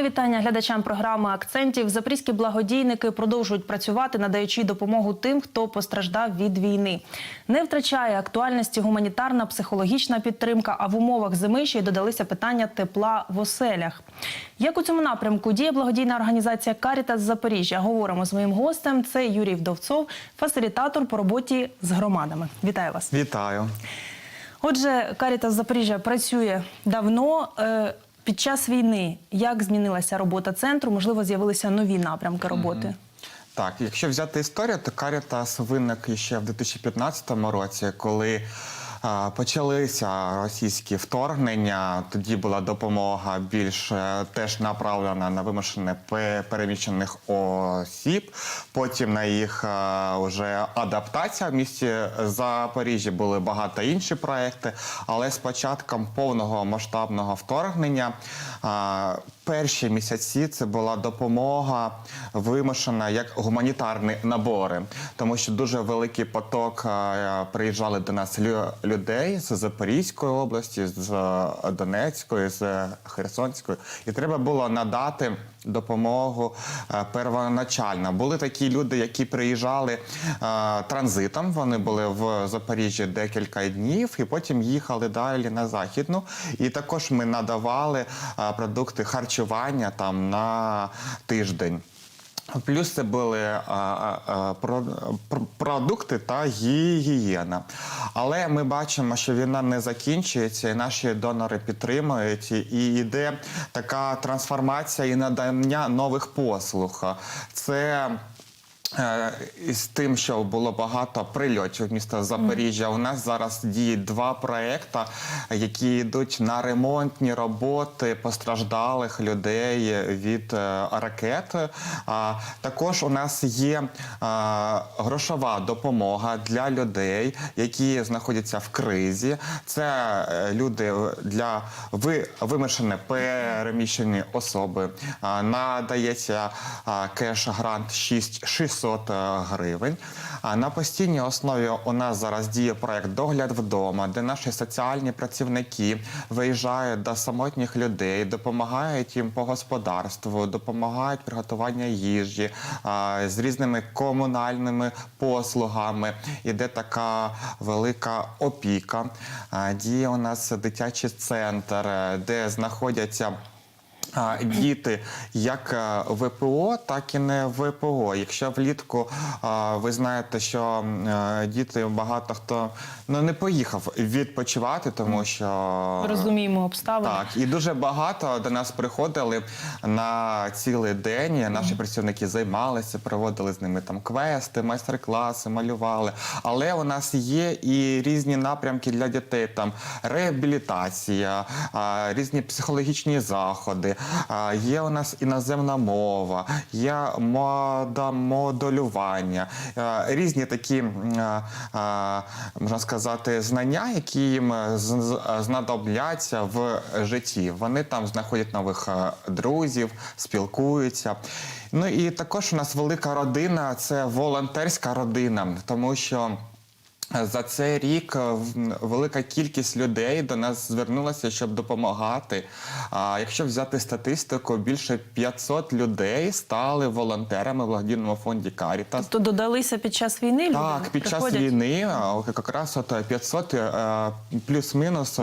Мої вітання глядачам програми Акцентів. Запорізькі благодійники продовжують працювати, надаючи допомогу тим, хто постраждав від війни. Не втрачає актуальності гуманітарна психологічна підтримка. А в умовах зими ще й додалися питання тепла в оселях. Як у цьому напрямку діє благодійна організація Карітас Запоріжжя? Говоримо з моїм гостем. Це Юрій Вдовцов, фасилітатор по роботі з громадами. Вітаю вас. Вітаю. Отже, Карітас Запоріжжя працює давно. Під час війни як змінилася робота центру? Можливо, з'явилися нові напрямки роботи. Так, якщо взяти історію, то Карітас виник ще в 2015 році, коли почалися російські вторгнення. Тоді була допомога більш е, теж направлена на вимушене переміщених осіб. Потім на їх е, вже адаптація в місті Запоріжжя були багато інші проекти. Але з початком повного масштабного вторгнення перші місяці це була допомога вимушена як гуманітарні набори, тому що дуже великий поток е, приїжджали до нас людей з Запорізької області, з е, Донецької, з Херсонської, і треба було надати. Допомогу е, первоначально були такі люди, які приїжджали е, транзитом. Вони були в Запоріжжі декілька днів, і потім їхали далі на західну. І також ми надавали е, продукти харчування там на тиждень. Плюс це були а, а, а, про, про- продукти та гігієна. Але ми бачимо, що війна не закінчується, і наші донори підтримують. І йде така трансформація і надання нових послуг. Це Е, Із тим, що було багато прильотів в міста Запоріжжя, у нас зараз діють два проекти, які йдуть на ремонтні роботи постраждалих людей від е, ракет. А також у нас є е, грошова допомога для людей, які знаходяться в кризі. Це е, люди для ви вимушені переміщені особи. Надається кеш-грант 6 600 гривень. А на постійній основі у нас зараз діє проект Догляд вдома, де наші соціальні працівники виїжджають до самотніх людей, допомагають їм по господарству, допомагають приготування їжі з різними комунальними послугами. Іде така велика опіка. Діє у нас дитячий центр, де знаходяться. Діти як е, ВПО, так і не ВПО. Якщо влітку ви знаєте, що е, діти багато хто ну не поїхав відпочивати, тому що Розуміємо обставини. так, і дуже багато до нас приходили на цілий день. Наші працівники займалися, проводили з ними там квести, майстер-класи, малювали. Але у нас є і різні напрямки для дітей: там реабілітація, різні психологічні заходи. Є у нас іноземна мова, є мода модулювання, різні такі можна сказати знання, які їм знадобляться в житті. Вони там знаходять нових друзів, спілкуються. Ну і також у нас велика родина це волонтерська родина, тому що. За цей рік е, велика кількість людей до нас звернулася, щоб допомагати. А якщо взяти статистику, більше 500 людей стали волонтерами в благодійному фонді Карітас. То додалися під час війни люди Так, під час приходять? війни якраз от 500 е, плюс-мінус е,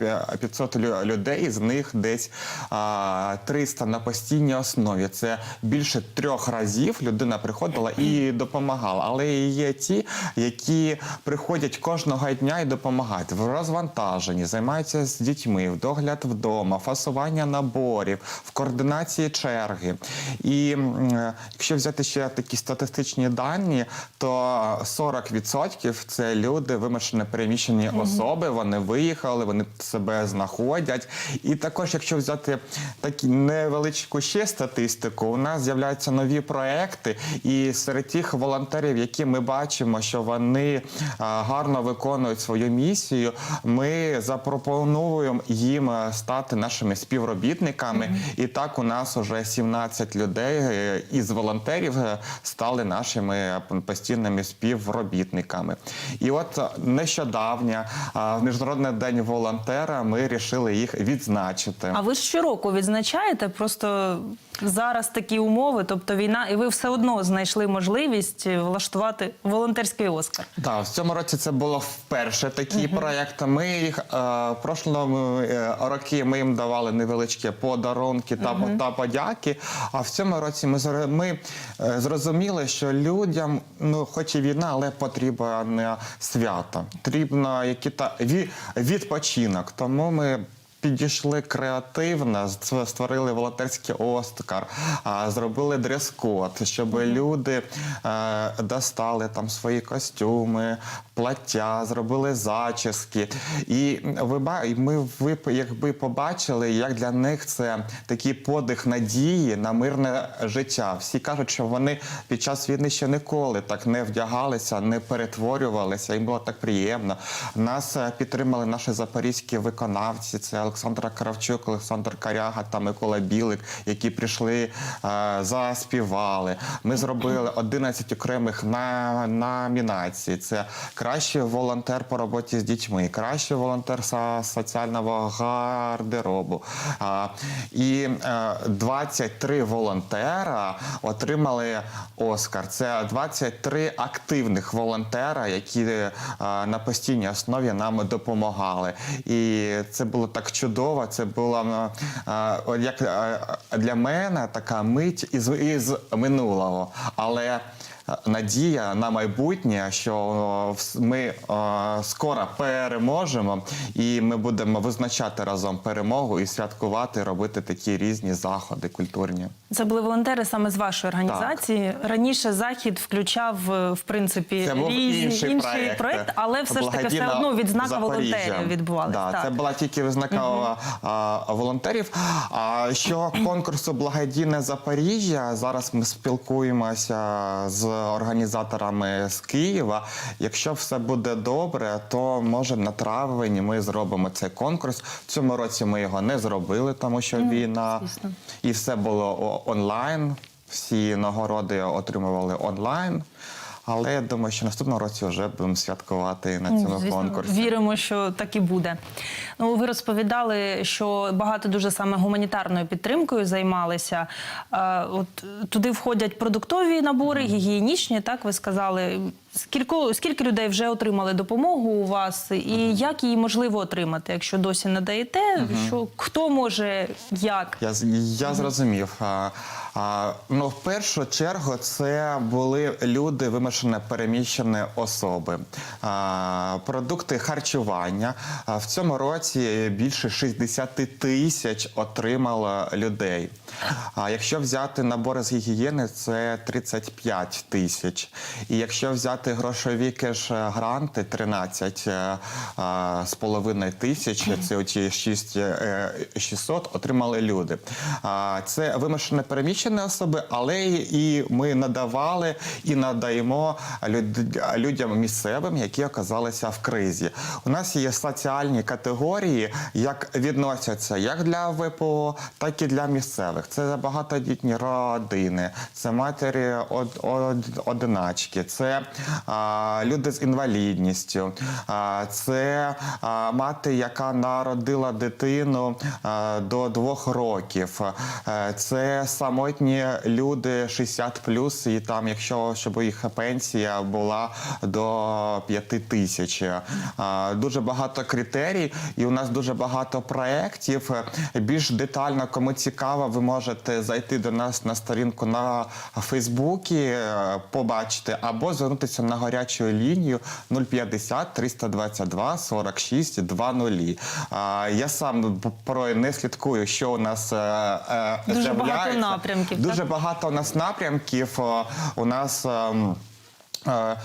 е, 500 людей, з них десь а, 300 на постійній основі. Це більше трьох разів людина приходила і допомагала. Але є ті, які приходять кожного дня і допомагають в розвантаженні, займаються з дітьми, в догляд вдома, фасування наборів, в координації черги. І е, якщо взяти ще такі статистичні дані, то 40% це люди, вимушені переміщені особи. Вони виїхали, вони себе знаходять. І також, якщо взяти такі невеличку ще статистику, у нас з'являються нові проекти, і серед тих волонтерів, які ми бачимо, що вони вони гарно виконують свою місію, ми запропонуємо їм е, стати нашими співробітниками. І так у нас уже 17 людей е, із волонтерів е, стали нашими постійними співробітниками. І от е, нещодавно, а, в Міжнародний день волонтера, ми вирішили їх відзначити. А ви ж щороку відзначаєте? Просто зараз такі умови, тобто війна, і ви все одно знайшли можливість влаштувати волонтерський Оскар. Так, в цьому році це було вперше такий проєкт. Ми їх е, в прошлому е, роки ми їм давали невеличкі подарунки та, та подяки. А в цьому році ми, ми е, зрозуміли, що людям, ну хоч і війна, але потрібне свято, потрібно який то ві- відпочинок. Тому ми. Підійшли креативно, створили волонтерський Оскар, зробили дрес-код, щоб люди е, достали там свої костюми, плаття, зробили зачіски. І ви ми ви якби побачили, як для них це такий подих надії на мирне життя. Всі кажуть, що вони під час війни ще ніколи так не вдягалися, не перетворювалися. Їм було так приємно. Нас е, підтримали наші запорізькі виконавці. Це Олександра Кравчук, Олександр Каряга та Микола Білик, які прийшли, е, заспівали. Ми зробили 11 окремих номінацій. Це кращий волонтер по роботі з дітьми, кращий волонтер соціального гардеробу. І е, 23 волонтера отримали Оскар. Це 23 активних волонтера, які е, на постійній основі нам допомагали. І це було так чудово. Це була е, як е, для мене така мить із, із минулого. Але надія на майбутнє, що е, ми е, скоро переможемо, і ми будемо визначати разом перемогу і святкувати, робити такі різні заходи культурні. Це були волонтери саме з вашої організації. Раніше захід включав е, в принципі Це був різні інший, проект, але все ж таки все одно відзнака Запоріжжя». волонтерів відбувалася. Да, так. Це була тільки відзнака а, волонтерів. А що конкурсу Благодійне Запоріжжя зараз ми спілкуємося з організаторами з Києва. Якщо все буде добре, то може на травень ми зробимо цей конкурс. В цьому році ми його не зробили, тому що війна звісно. і все було онлайн. Всі нагороди отримували онлайн. Але я думаю, що наступного році вже будемо святкувати на цьому Звісно, конкурсі. Віримо, що так і буде. Ну, ви розповідали, що багато дуже саме гуманітарною підтримкою займалися. Е, от туди входять продуктові набори, гігієнічні, так ви сказали. Скільки, скільки людей вже отримали допомогу у вас, і як її можливо отримати, якщо досі не даєте? Що хто може як? Я, я зрозумів. А, а, ну, в першу чергу це були люди, вимушено переміщені особи. А, продукти харчування. А, в цьому році більше 60 тисяч отримало людей. А якщо взяти набори з гігієни, це 35 тисяч. І якщо взяти грошові кеш-гранти, 13 е, з половиною тисяч, це оті 6, е, 600 отримали люди. Це вимушено переміщені особи, але і ми надавали і надаємо люд- людям місцевим, які оказалися в кризі. У нас є соціальні категорії, як відносяться як для ВПО, так і для місцевих. Це багатодітні родини, це матері од- од- одиначки, це люди з інвалідністю, це мати, яка народила дитину до двох років. Це самотні люди 60 плюс, і там, якщо щоб їх пенсія була до 5 тисяч. Дуже багато критерій, і у нас дуже багато проєктів. Більш детально, кому цікаво, ви можете зайти до нас на сторінку на Фейсбуці, е, побачити, або звернутися на гарячу лінію 050 322 46 20. А, Я сам про не слідкую, що у нас е, е, Дуже багато напрямків, Дуже так? багато у нас напрямків. У нас. Е,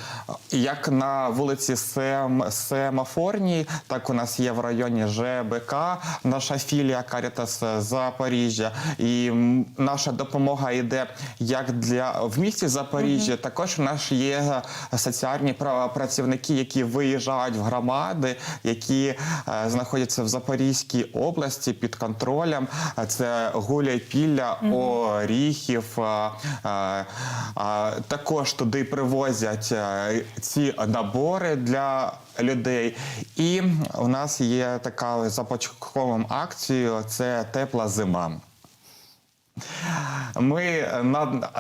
Як на вулиці Сем, Семафорній, так у нас є в районі ЖБК наша філія Карітас Запоріжжя. І наша допомога йде як для в місті Запоріжжя. Також у нас є соціальні пра- працівники, які виїжджають в громади, які е, знаходяться в Запорізькій області під контролем. Е, Це Гуляйпілля, Оріхів. е, е, а, Також туди привозять е, ці набори для людей. І у нас є така започатковим акцією це тепла зима. Ми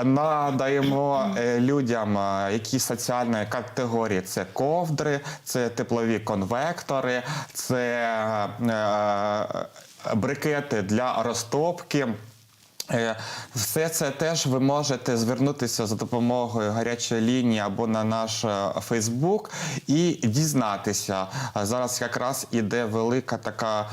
надаємо е, людям е, які соціальної категорії: це ковдри, це теплові конвектори, це брикети для розтопки. Е, Все це теж ви можете звернутися за допомогою гарячої лінії або на наш Фейсбук і дізнатися. Зараз якраз іде велика така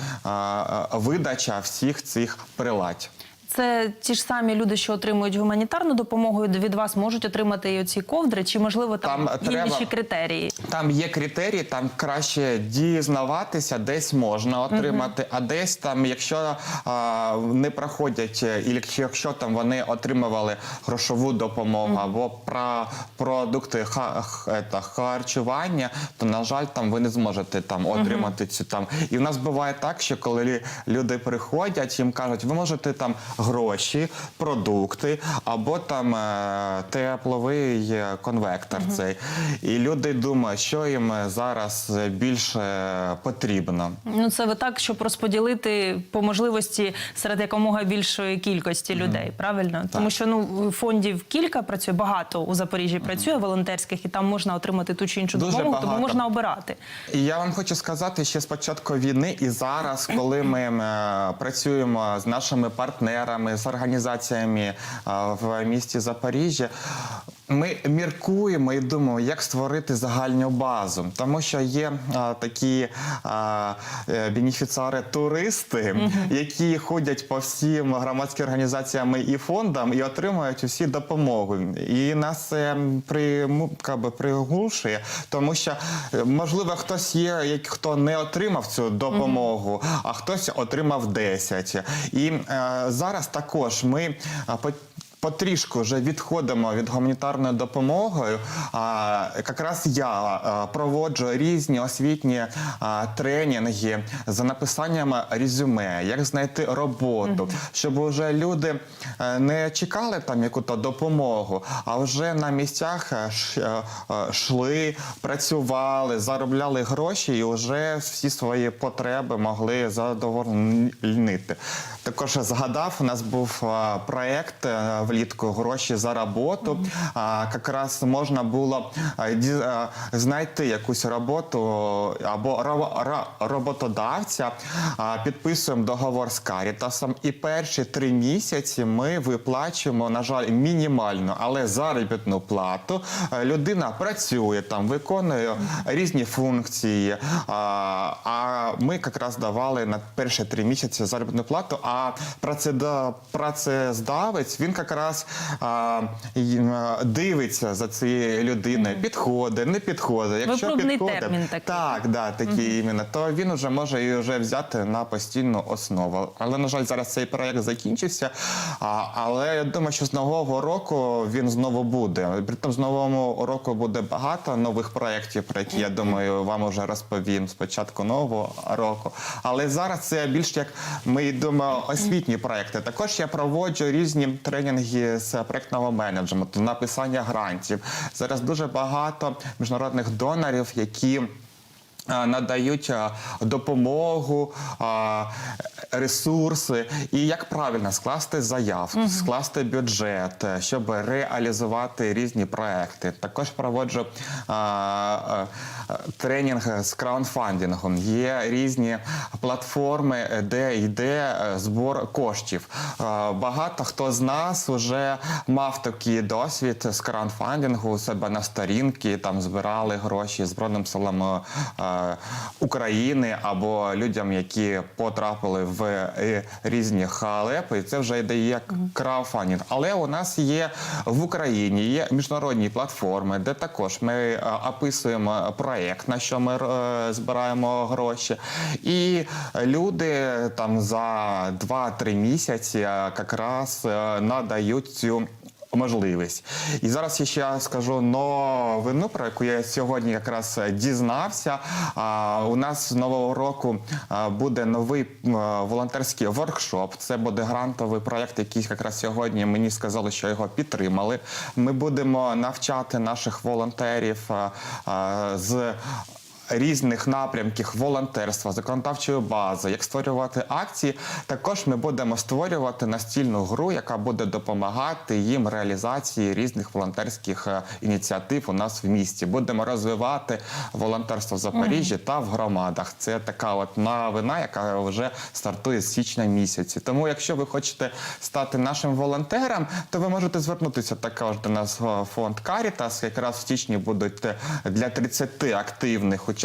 видача всіх цих приладь. Це ті ж самі люди, що отримують гуманітарну допомогу, від вас можуть отримати і оці ковдри, чи можливо там, Там треба- інші критерії? Там є критерії, там краще дізнаватися, десь можна отримати, а десь там, якщо а, не проходять, е, і якщо, там вони отримували грошову допомогу або про продукти ха, ета, харчування, то на жаль, там ви не зможете там отримати цю там. І в нас буває так, що коли люди приходять, їм кажуть, ви можете там гроші, продукти або там е, тепловий е, конвектор цей. І люди думають, що їм зараз більше потрібно. Ну це ви так, щоб розподілити по можливості серед якомога більшої кількості людей, правильно? Тому що ну фондів кілька працює, багато у Запоріжжі працює волонтерських, і там можна отримати ту чи іншу Дуже допомогу, тому можна обирати. І я вам хочу сказати, ще з початку війни, і зараз, коли ми е, працюємо з нашими партнерами, з організаціями в місті Запоріжжя. Ми міркуємо і думаємо, як створити загальну базу, тому що є а, такі а, е, бенефіціари-туристи, які ходять по всім громадським організаціям і фондам і отримують усі допомогу. І нас це при, каби, приглушує, тому що е, можливо хтось є, як- хто не отримав цю допомогу, а хтось отримав 10. І е, зараз також ми а, по- Потрішку вже відходимо від гуманітарної допомоги. А, якраз я проводжу різні освітні тренінги за написанням резюме, як знайти роботу, щоб вже люди е, не чекали там яку-то допомогу, а вже на місцях ш- е, е, йшли, працювали, заробляли гроші і вже всі свої потреби могли задовольнити. Також згадав, у нас був е, влітку гроші за роботу. А, якраз можна було знайти якусь роботу або ро- ро- роботодавця. Підписуємо договор з Карітасом, і перші три місяці ми виплачуємо, на жаль, мінімальну, але заробітну плату. Людина працює там, виконує різні функції. А ми якраз давали на перші три місяці заробітну плату. А працездавець він якраз а, дивиться за цією людиною, підходить, не підходить. Якщо Випробний підходить, термін такий. так, да, такі іменно, то він вже може її вже взяти на постійну основу. Але на жаль, зараз цей проект закінчився. А, але я думаю, що з нового року він знову буде. Притом з нового року буде багато нових проєктів, про які я думаю, вам вже розповім з початку нового року. Але зараз це більш як ми йдемо освітні проекти. Також я проводжу різні тренінги з проектного менеджменту, написання грантів. Зараз дуже багато міжнародних донорів, які надають допомогу, ресурси, і як правильно скласти заявку, скласти бюджет, е, щоб реалізувати різні проекти. Також проводжу тренінг з краундфандингом. Є різні платформи, е, де йде е, збор коштів. Багато хто з нас вже мав такий досвід з краундфандингу у себе на сторінки, там збирали гроші Збройним силам України або людям, які потрапили в е, різні халепи. І Це вже йде як крауфандинг. Але у нас є в Україні є міжнародні платформи, де також ми е, описуємо проєкт, на що ми е, збираємо гроші. І люди там за 2-3 місяці е, якраз е, надають цю. Можливість і зараз я ще скажу новину, про яку я сьогодні якраз дізнався. А, у нас з нового року буде новий волонтерський воркшоп. Це буде грантовий проєкт, який якраз сьогодні мені сказали, що його підтримали. Ми будемо навчати наших волонтерів з різних напрямків волонтерства, законодавчої бази, як створювати акції. Також ми будемо створювати настільну гру, яка буде допомагати їм реалізації різних волонтерських е, ініціатив у нас в місті. Будемо розвивати волонтерство в Запоріжжі та в громадах. Це така от новина, яка вже стартує з січня місяці. Тому, якщо ви хочете стати нашим волонтером, то ви можете звернутися також до нас в фонд Caritas. Якраз в січні будуть е, для 30 активних учасників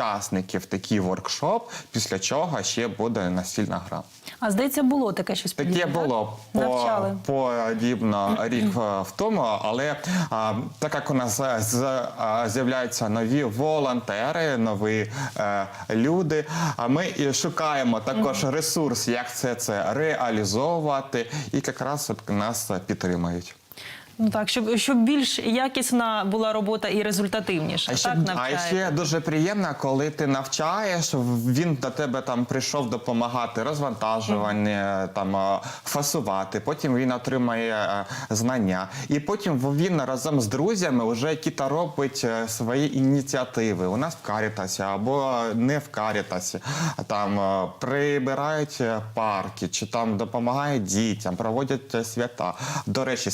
такий воркшоп, після чого ще буде настільна гра. А здається, було таке щось подібне, так? було Навчали. по, подібно рік е, в тому, але а, так як у нас е, з, а, з'являються нові волонтери, нові е, люди, а ми і шукаємо також ресурс, як це, це реалізовувати, і якраз от нас підтримують. Ну так, щоб, щоб більш якісна була робота і результативніша. А ще, так, а ще дуже приємно, коли ти навчаєш, він до тебе там прийшов допомагати розвантажування, там е, фасувати. Потім він отримає знання, і потім він разом з друзями вже які-то робить е, свої ініціативи. У нас в Карітасі або не в Карітасі. Там е, прибирають е, парки, чи там допомагають дітям, проводять свята. До речі,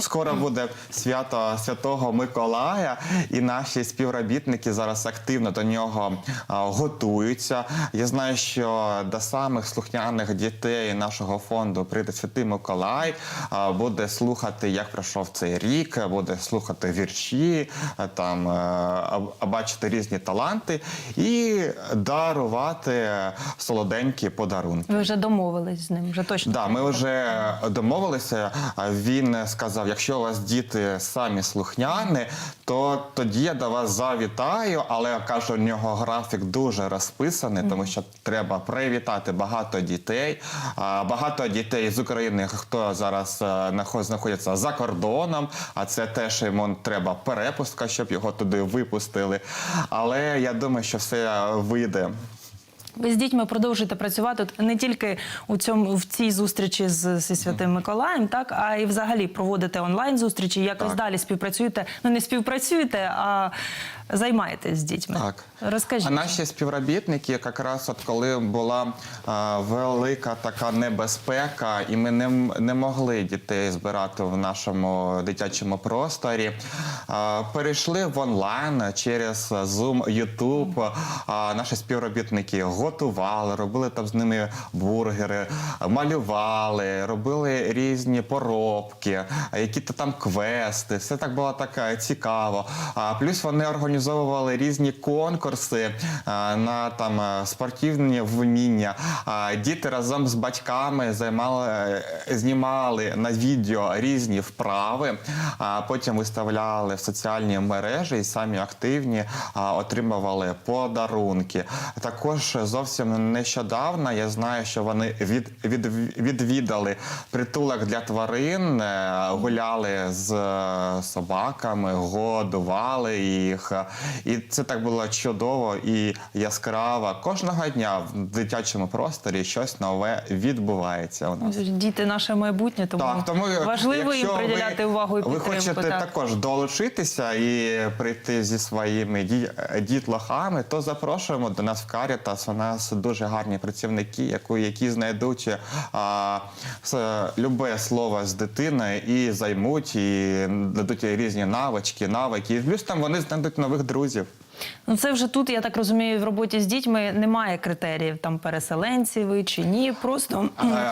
скоро, скоро буде свято Святого Миколая, і наші співробітники зараз активно до нього готуються. Я знаю, що до самих слухняних дітей нашого фонду прийде Святий Миколай, буде слухати, як пройшов цей рік, буде слухати вірші, там е, бачити різні таланти і дарувати солоденькі подарунки. Ви вже домовились з ним, вже точно. Да, ми вже домовилися. Він сказав: якщо у вас діти самі слухняні, то тоді я до вас завітаю. Але каже, у нього графік дуже розписаний, тому що треба привітати багато дітей. Багато дітей з України, хто зараз е, знаходиться за кордоном. А це теж йому треба перепустка, щоб його туди випустили. Але я думаю, що все вийде. Ви з дітьми продовжуєте працювати не тільки у цьому в цій зустрічі з, зі святим Миколаєм, так а й взагалі проводите онлайн зустрічі. Якось Так. далі співпрацюєте. Ну не співпрацюєте, а займаєтесь з дітьми. Так. Розкажіть. А наші співробітники, якраз от коли була а, велика така небезпека, і ми не, не могли дітей збирати в нашому дитячому просторі, а, перейшли в онлайн через Zoom, YouTube. А, наші співробітники готували, робили там з ними бургери, малювали, робили різні поробки, які-то там квести. Все так було так е, цікаво. А плюс вони організовували різні конкурси на там е, спортивні вміння. Діти разом з батьками займали, е, знімали на відео різні вправи, а потім виставляли в соціальні мережі і самі активні отримували подарунки. Також зовсім нещодавно я знаю, що вони від, від, відвідали притулок для тварин, е, гуляли з е, собаками, годували їх. І це так було чудово і яскраво. Кожного дня в дитячому просторі щось нове відбувається у нас. Діти наше майбутнє, тому, Так, тому важливо їм приділяти ви, увагу і ви хочете так. також долучитися і прийти зі своїми дітлахами, то запрошуємо до нас в Карітас. У нас дуже гарні працівники, які, які знайдуть а, любе слово з дитиною і займуть, і дадуть різні навички, навики. І плюс там вони знайдуть нових друзів. Ну це вже тут, я так розумію, в роботі з дітьми немає критеріїв там переселенці ви чи ні. Просто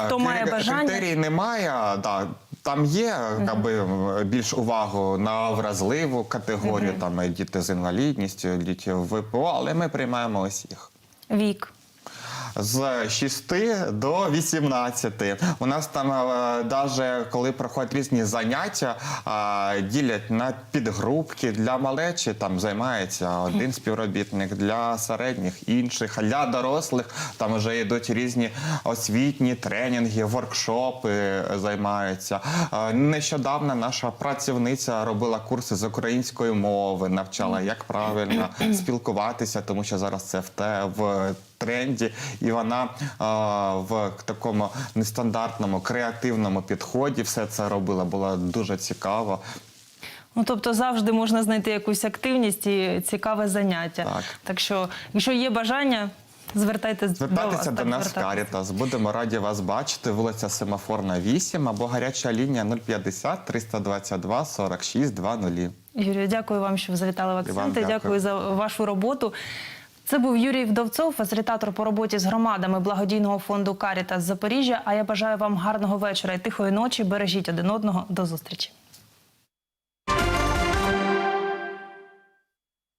хто має бажання. Критерій немає, да. там є аби, більш увагу на вразливу категорію, там діти з інвалідністю, діти в ВПО, але ми приймаємо усіх. Вік. З 6 до 18. У нас там навіть коли проходять різні заняття, ділять на підгрупки для малечі. Там займається один співробітник для середніх, інших, а для дорослих там вже йдуть різні освітні тренінги, воркшопи займаються. Нещодавно наша працівниця робила курси з української мови, навчала, як правильно спілкуватися, тому що зараз це в те в тренді, і вона а, в такому нестандартному креативному підході все це робила. Було дуже цікаво. Ну, тобто завжди можна знайти якусь активність і цікаве заняття. Так. що, якщо є бажання, звертайтеся до вас. До нас. Карітас. Будемо раді вас бачити. Вулиця Семафорна, 8 або гаряча лінія 050 322 46 20. Юрію, дякую вам, що ви завітали в акценти. дякую. Дякую за вашу роботу. Це був Юрій Вдовцов, фасилітатор по роботі з громадами благодійного фонду Каріта з Запоріжжя. А я бажаю вам гарного вечора і тихої ночі. Бережіть один одного. До зустрічі.